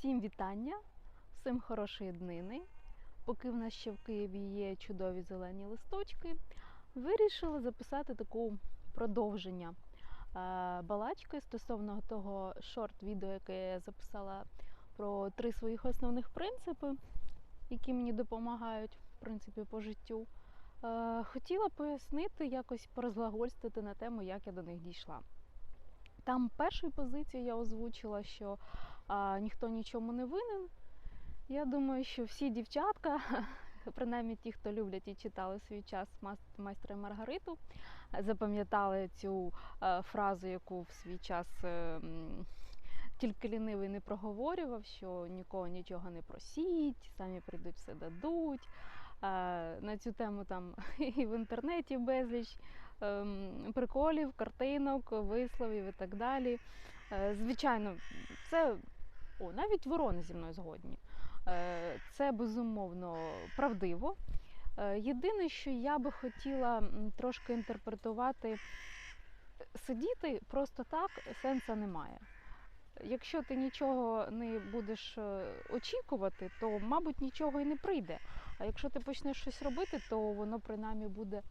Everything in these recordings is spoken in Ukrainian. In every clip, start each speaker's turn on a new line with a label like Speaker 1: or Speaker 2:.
Speaker 1: Всім вітання, всім хорошої днини. Поки в нас ще в Києві є чудові зелені листочки, вирішила записати таку продовження е, балачки стосовно того шорт-відео, яке я записала про три своїх основних принципи, які мені допомагають в принципі по життю. Е, Хотіла пояснити, якось порозглагольстити на тему, як я до них дійшла. Там першою позицією я озвучила, що а, ніхто нічому не винен. Я думаю, що всі дівчатка, принаймні ті, хто люблять і читали свій час «Мас- майстра Маргариту, запам'ятали цю е, фразу, яку в свій час е, тільки лінивий не проговорював, що нікого нічого не просіть, самі прийдуть, все дадуть. Е, На цю тему там і в інтернеті безліч ем, приколів, картинок, висловів і так далі. Звичайно, це о, навіть ворони зі мною згодні. Е, Це безумовно правдиво. Е, Єдине, що я би хотіла трошки інтерпретувати, сидіти просто так сенсу немає. Якщо ти нічого не будеш е, очікувати, то, мабуть, нічого і не прийде. А якщо ти почнеш щось робити, то воно принаймні буде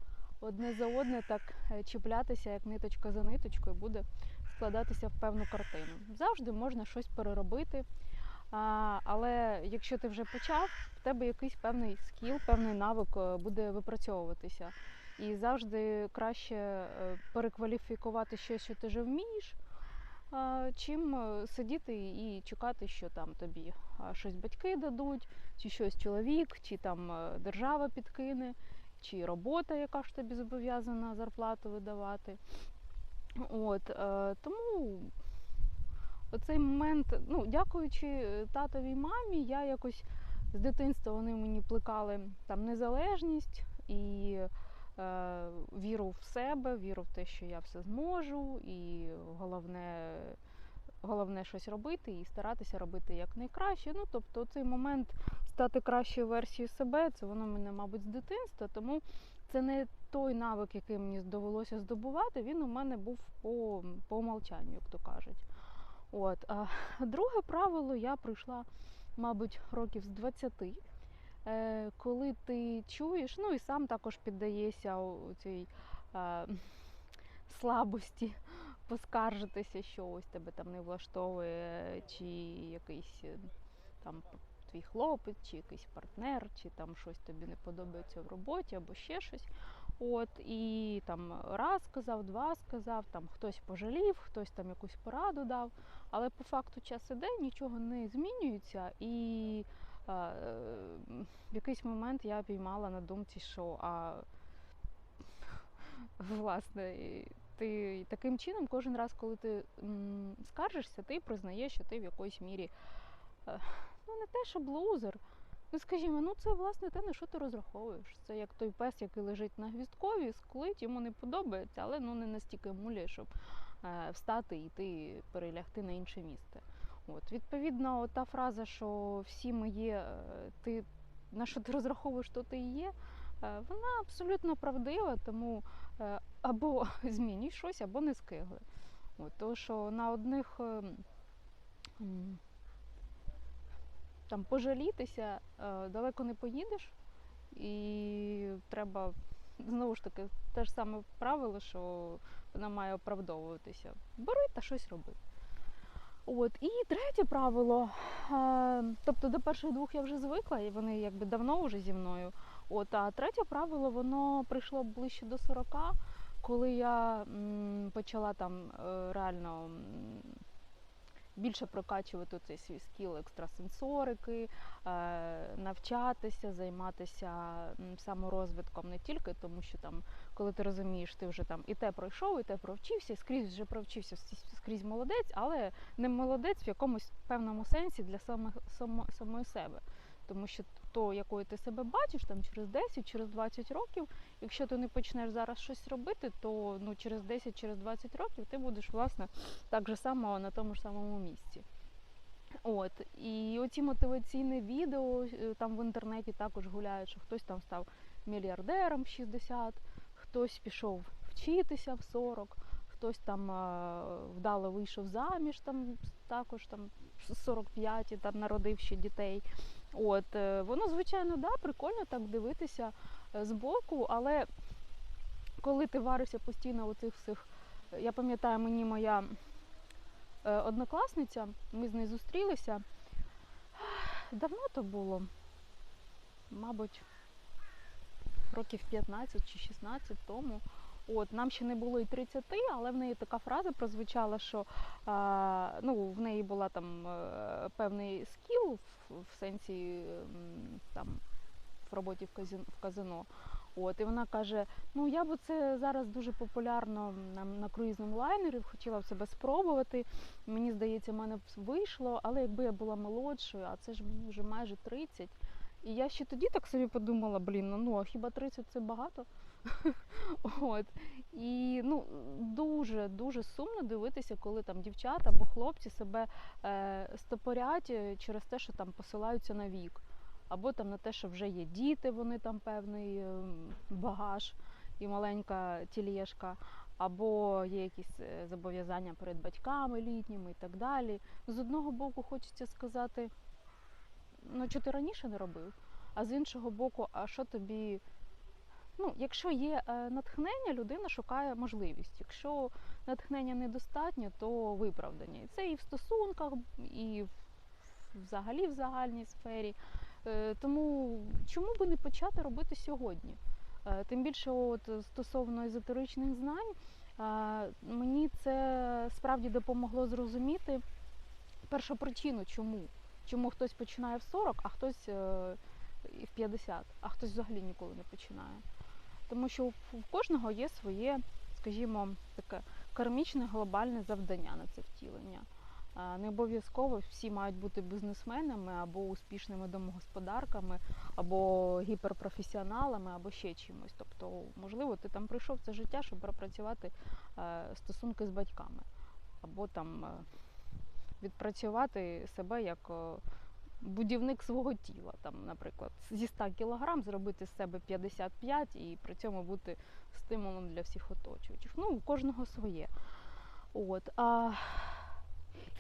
Speaker 1: одне за одне так чіплятися, як ниточка за ниточкою, буде складатися в певну картину. Завжди можна щось переробити. Але якщо ти вже почав, в тебе якийсь певний скіл, певний навик е, буде випрацьовуватися. І завжди краще е, перекваліфікувати щось, що ти вже вмієш, чим е, сидіти і чекати, що там тобі щось батьки дадуть, чи щось чоловік, чи там держава підкине, чи робота, яка ж тобі зобов'язана зарплату видавати. От, е, тому оцей момент, ну, дякуючи е, татові і мамі, я якось з дитинства вони мені плекали там незалежність і е, віру в себе, віру в те, що я все зможу, і головне, головне щось робити і старатися робити якнайкраще. Ну, тобто, цей момент стати кращою версією себе, це воно мене, мабуть, з дитинства, тому це не той навик, який мені довелося здобувати, він у мене був по, по умолчанню, як то кажуть. От. А друге правило я прийшла, мабуть, років з 20, е, коли ти чуєш, ну і сам також піддаєшся цій е, слабості поскаржитися, що ось тебе там не влаштовує, чи якийсь е, там твій хлопець, чи якийсь партнер, чи там щось тобі не подобається в роботі, або ще щось. От, і там раз сказав, два сказав, там хтось пожалів, хтось там якусь пораду дав. Але по факту час іде, нічого не змінюється, і е, в якийсь момент я піймала на думці, що а, власне, ти таким чином кожен раз, коли ти м, скаржишся, ти признаєш, що ти в якоїсь мірі е, не те, що блузер. Ну, скажімо, ну це власне те, на що ти розраховуєш. Це як той пес, який лежить на гвіздкові, склить, йому не подобається, але ну не настільки муляє, щоб е, встати і йти перелягти на інше місце. От, відповідно, та фраза, що всі ми є, е, ти на що ти розраховуєш, то ти і є, е, вона абсолютно правдива, тому е, або змінюй щось, або не скигли. От, тому що на одних е, м, там пожалітися е, далеко не поїдеш, і треба знову ж таки те ж саме правило, що вона має оправдовуватися. Бери та щось роби. От, і третє правило. Е, тобто до перших двох я вже звикла, і вони якби давно вже зі мною. От, а третє правило, воно прийшло ближче до 40, коли я почала там е, реально більше прокачувати цей свій скіл екстрасенсорики, е, навчатися, займатися саморозвитком не тільки тому, що там, коли ти розумієш, ти вже там і те пройшов, і те провчився, скрізь вже провчився, скрізь- молодець, але не молодець в якомусь певному сенсі для самої себе. Тому що то, якою ти себе бачиш, там через 10, через 20 років, якщо ти не почнеш зараз щось робити, то ну, через 10, через 20 років ти будеш власне так же само на тому ж самому місці. От і оці мотиваційні відео е, там в інтернеті також гуляють, що хтось там став мільярдером в 60, хтось пішов вчитися в 40, хтось там е, вдало вийшов заміж, там також там 45 і там народив ще дітей. От, е, воно, звичайно, да, прикольно так дивитися е, збоку, але коли ти варишся постійно у цих всіх. Я пам'ятаю, мені моя е, однокласниця, ми з нею зустрілися. Давно то було, мабуть, років 15 чи 16 тому. От, нам ще не було і 30, але в неї така фраза прозвучала, що а, ну, в неї була там е, певний скіл в, в сенсі там, в роботі в казино, в казино. От, і вона каже: ну я б це зараз дуже популярно на, на круїзному лайнері, хотіла б себе спробувати. Мені здається, в мене б вийшло, але якби я була молодшою, а це ж мені вже майже 30. І я ще тоді так собі подумала, блін, ну, ну а хіба 30 це багато? От. І ну, дуже дуже сумно дивитися, коли там дівчата або хлопці себе е, стопорять е, через те, що там посилаються на вік, або там на те, що вже є діти, вони там певний е, багаж і маленька тілешка, або є якісь е, зобов'язання перед батьками літніми і так далі. З одного боку, хочеться сказати, ну що ти раніше не робив, а з іншого боку, а що тобі. Ну, якщо є е, натхнення, людина шукає можливість. Якщо натхнення недостатньо, то виправдання. І це і в стосунках, і взагалі в загальній сфері. Е, Тому чому би не почати робити сьогодні? Е, Тим більше, от стосовно езотеричних знань, мені це справді допомогло зрозуміти першу причину, чому. Чому хтось починає в 40, а хтось і в 50, а хтось взагалі ніколи не починає. Тому що в кожного є своє, скажімо, таке кармічне глобальне завдання на це втілення. Не обов'язково всі мають бути бізнесменами або успішними домогосподарками, або гіперпрофесіоналами, або ще чимось. Тобто, можливо, ти там прийшов це життя, щоб пропрацювати е, стосунки з батьками, або там е, відпрацювати себе як е, будівник свого тіла, там, наприклад, зі 100 кг зробити з себе 55 і при цьому бути стимулом для всіх оточуючих. Ну, у кожного своє. От. А,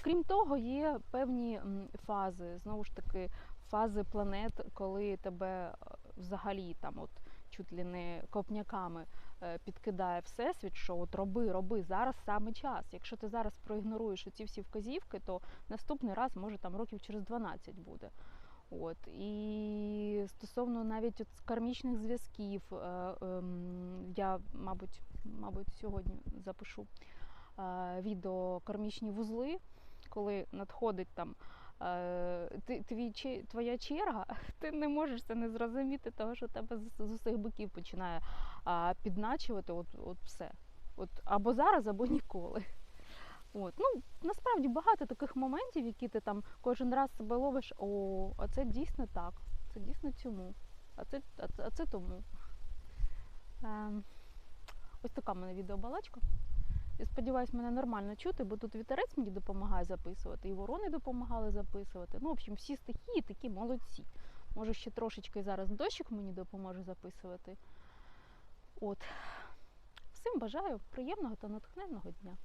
Speaker 1: крім того, є певні фази, знову ж таки, фази планет, коли тебе е, взагалі там от чуть ли не копняками е, підкидає всесвіт, що от роби, роби, зараз саме час. Якщо ти зараз проігноруєш ці всі вказівки, то наступний раз може там років через 12 буде. От і стосовно навіть от кармічних зв'язків, е, ем, я, мабуть, мабуть, сьогодні запишу е, відео кармічні вузли, коли надходить там е, твій, твоя черга, ти не можеш це не зрозуміти, того що тебе з, усіх боків починає підначувати от, от все. От або зараз, або ніколи. От. Ну, насправді багато таких моментів, які ти там кожен раз себе ловиш, о, а це дійсно так, це дійсно цьому, а це, а а це тому. Ем, ось така в мене відеобалачка. Я сподіваюся, мене нормально чути, бо тут вітерець мені допомагає записувати, і ворони допомагали записувати. Ну, в общем, всі стихії такі молодці. Може, ще трошечки зараз дощик мені допоможе записувати. От. Всім бажаю приємного та натхненного дня.